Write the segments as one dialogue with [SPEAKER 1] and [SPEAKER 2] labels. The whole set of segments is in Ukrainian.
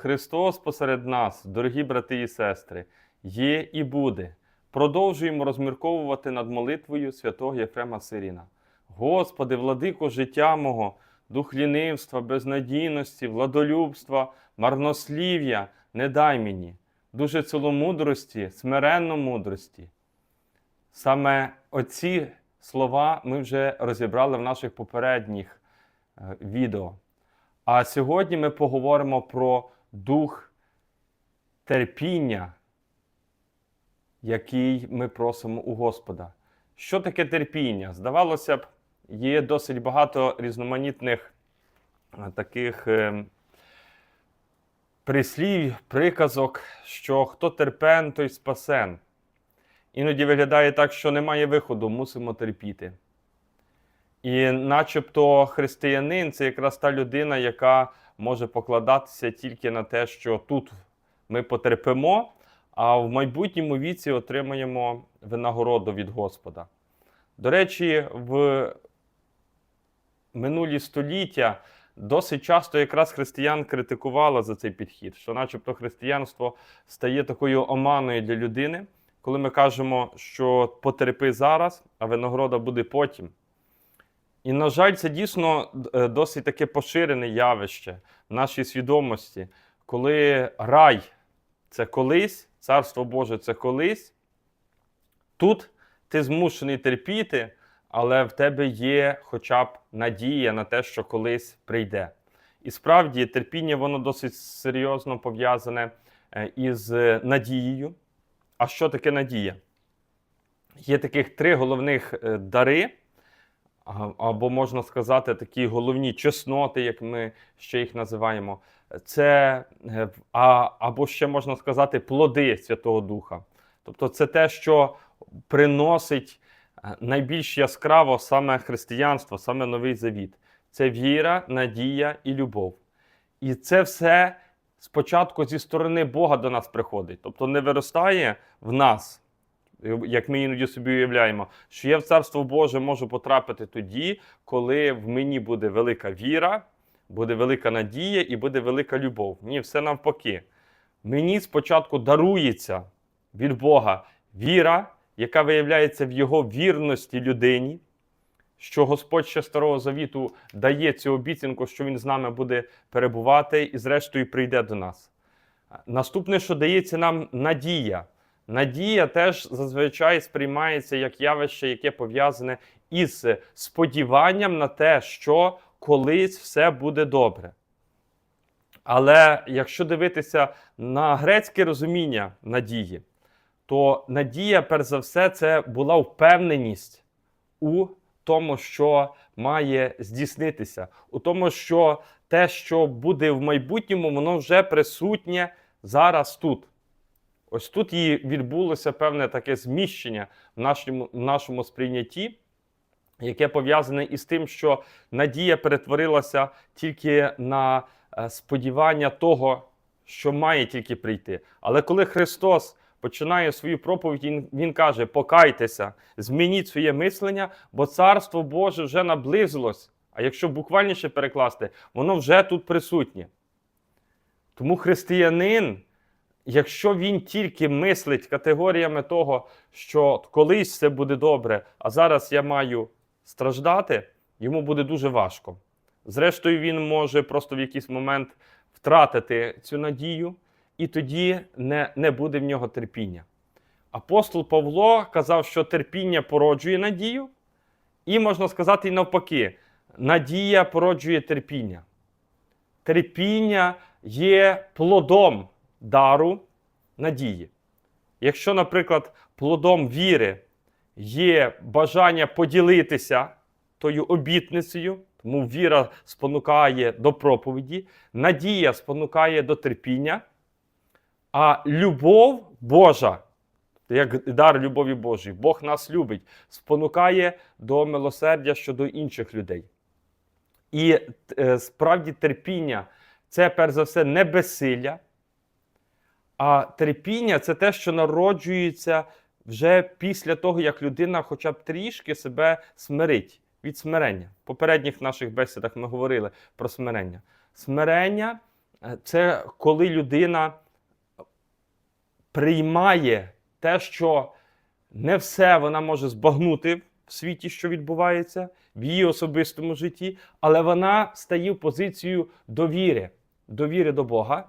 [SPEAKER 1] Христос посеред нас, дорогі брати і сестри, є і буде. Продовжуємо розмірковувати над молитвою святого Єфрема Сиріна. Господи, владико життя мого, дух лінивства, безнадійності, владолюбства, марнослів'я, не дай мені, дуже ціломудрості, смиренно мудрості. Саме оці слова ми вже розібрали в наших попередніх е, відео. А сьогодні ми поговоримо про дух терпіння, який ми просимо у Господа. Що таке терпіння? Здавалося б, є досить багато різноманітних е, таких е, прислів, приказок, що хто терпен, той спасен. Іноді виглядає так, що немає виходу, мусимо терпіти. І начебто християнин це якраз та людина, яка може покладатися тільки на те, що тут ми потерпимо, а в майбутньому віці отримаємо винагороду від Господа. До речі, в минулі століття досить часто якраз християн критикували за цей підхід, що, начебто, християнство стає такою оманою для людини, коли ми кажемо, що потерпи зараз, а винагорода буде потім. І, на жаль, це дійсно е, досить таке поширене явище в нашій свідомості, коли рай це колись, царство Боже це колись. Тут ти змушений терпіти, але в тебе є хоча б надія на те, що колись прийде. І справді терпіння воно досить серйозно пов'язане е, із надією. А що таке надія? Є таких три головних е, дари, або можна сказати, такі головні чесноти, як ми ще їх називаємо. Це е, а, або ще можна сказати плоди Святого Духа. Тобто це те, що приносить е, найбільш яскраво саме християнство, саме Новий Завіт. Це віра, надія і любов. І це все спочатку зі сторони Бога до нас приходить. Тобто не виростає в нас, як ми іноді собі уявляємо, що я в Царство Боже можу потрапити тоді, коли в мені буде велика віра, буде велика надія і буде велика любов. Ні, все навпаки. Мені спочатку дарується від Бога віра, яка виявляється в його вірності людині, що Господь ще Старого Завіту дає цю обіцянку, що Він з нами буде перебувати і, зрештою, прийде до нас. Наступне, що дається нам надія. Надія теж зазвичай сприймається як явище, яке пов'язане із сподіванням на те, що колись все буде добре. Але якщо дивитися на грецьке розуміння надії, то надія, перш за все, це була впевненість у тому, що має здійснитися, у тому, що те, що буде в майбутньому, воно вже присутнє зараз тут. Ось тут і відбулося певне таке зміщення в нашому, в нашому сприйнятті, яке пов'язане із тим, що надія перетворилася тільки на е, сподівання того, що має тільки прийти. Але коли Христос починає свою проповідь, Він, він каже: покайтеся, змініть своє мислення, бо Царство Боже вже наблизилось. А якщо буквальніше перекласти, воно вже тут присутнє. Тому християнин, якщо він тільки мислить категоріями того, що колись все буде добре, а зараз я маю страждати, йому буде дуже важко. Зрештою, він може просто в якийсь момент втратити цю надію, і тоді не, не буде в нього терпіння. Апостол Павло казав, що терпіння породжує надію, і можна сказати, і навпаки, надія породжує терпіння. Терпіння є плодом дару надії. Якщо, наприклад, плодом віри є бажання поділитися тою обітницею, тому віра спонукає до проповіді, надія спонукає до терпіння, а любов Божа, як дар любові Божої, Бог нас любить, спонукає до милосердя щодо інших людей. І е, справді терпіння це перш за все не безсилля, а терпіння це те, що народжується вже після того, як людина хоча б трішки себе смирить від смирення. В попередніх наших бесідах ми говорили про смирення. Смирення е, це коли людина приймає те, що не все вона може збагнути в світі, що відбувається, в її особистому житті, але вона стає в позицію довіри, довіри до Бога.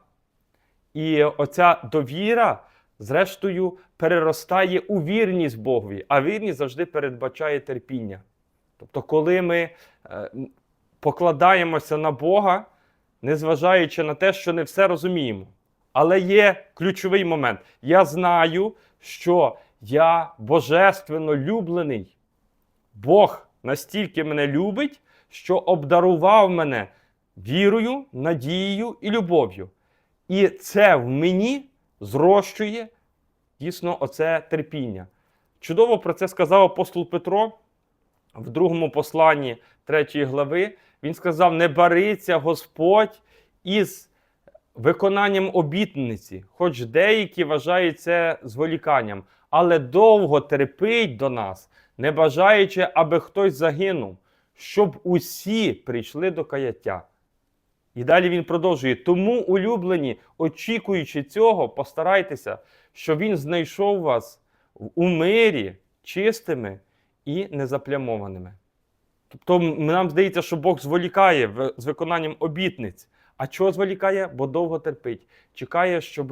[SPEAKER 1] І оця довіра, зрештою, переростає у вірність Богові, а вірність завжди передбачає терпіння. Тобто, коли ми е, покладаємося на Бога, незважаючи на те, що не все розуміємо. Але є ключовий момент. Я знаю, що я божественно люблений. Бог настільки мене любить, що обдарував мене вірою, надією і любов'ю. І це в мені зрощує дійсно оце терпіння. Чудово про це сказав апостол Петро в другому посланні 3 глави. Він сказав: Не бариться Господь із виконанням обітниці, хоч деякі вважають це зволіканням, але довго терпить до нас, не бажаючи, аби хтось загинув, щоб усі прийшли до каяття. І далі він продовжує: тому, улюблені, очікуючи цього, постарайтеся, щоб він знайшов вас у мирі, чистими і незаплямованими. Тобто, нам здається, що Бог зволікає з виконанням обітниць. А чого зволікає? Бо довго терпить. Чекає, щоб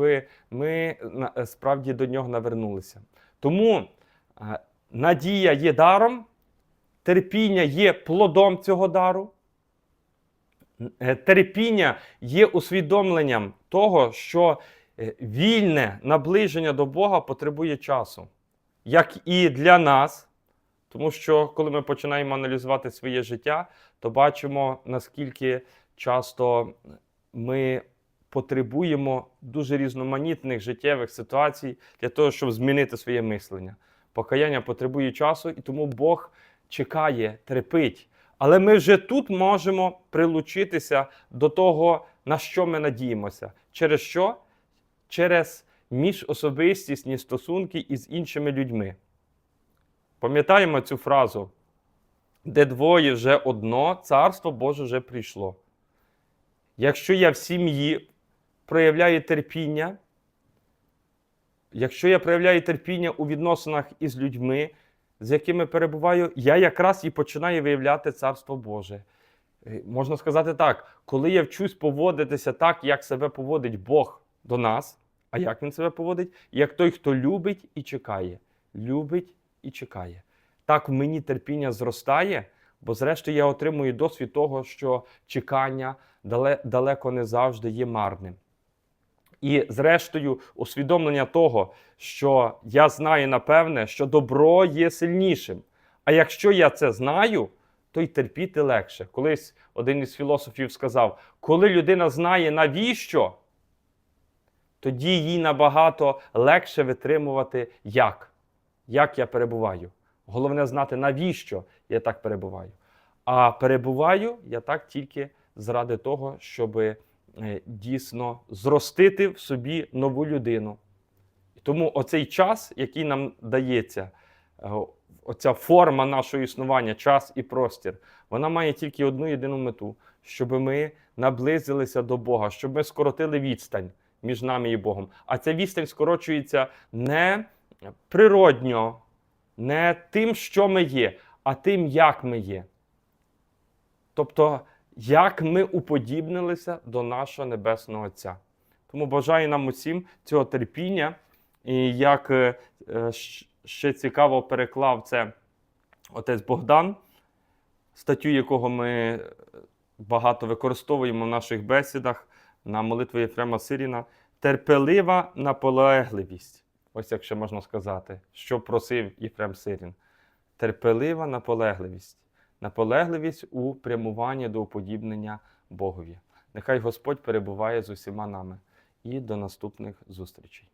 [SPEAKER 1] ми е, справді до нього навернулися. Тому е, надія є даром, терпіння є плодом цього дару. Е, Терпіння є усвідомленням того, що е, вільне наближення до Бога потребує часу, як і для нас. Тому що коли ми починаємо аналізувати своє життя, то бачимо, наскільки часто ми потребуємо дуже різноманітних життєвих ситуацій для того, щоб змінити своє мислення. Покаяння потребує часу, і тому Бог чекає, терпить. Але ми вже тут можемо прилучитися до того, на що ми надіємося. Через що? Через міжособистісні стосунки із іншими людьми. Пам'ятаємо цю фразу, де двоє вже одно, царство Боже вже прийшло. Якщо я в сім'ї проявляю терпіння, якщо я проявляю терпіння у відносинах із людьми, з якими перебуваю, я якраз і починаю виявляти царство Боже. Е, Можна сказати так, коли я вчусь поводитися так, як себе поводить Бог до нас, а як він себе поводить? Як той, хто любить і чекає, любить і чекає. Так в мені терпіння зростає, бо зрештою я отримую досвід того, що чекання далеко не завжди є марним. І, зрештою, усвідомлення того, що я знаю напевне, що добро є сильнішим. А якщо я це знаю, то й терпіти легше. Колись один із філософів сказав: коли людина знає навіщо, тоді їй набагато легше витримувати як. Як я перебуваю. Головне знати, навіщо я так перебуваю. А перебуваю я так тільки заради того, щоб дійсно зростити в собі нову людину. Тому оцей час, який нам дається, е, оця форма нашого існування, час і простір, вона має тільки одну єдину мету, щоб ми наблизилися до Бога, щоб ми скоротили відстань між нами і Богом. А ця відстань скорочується не природньо, не тим, що ми є, а тим, як ми є. Тобто, як ми уподібнилися до нашого Небесного Отця. Тому бажаю нам усім цього терпіння. І як е, е, ще цікаво переклав це отець Богдан, статтю якого ми е, багато використовуємо в наших бесідах на молитві Єфрема Сиріна. Терпелива наполегливість. Ось як ще можна сказати, що просив Єфрем Сирін. Терпелива наполегливість. Наполегливість у прямуванні до уподібнення Богові. Нехай Господь перебуває з усіма нами. І до наступних зустрічей.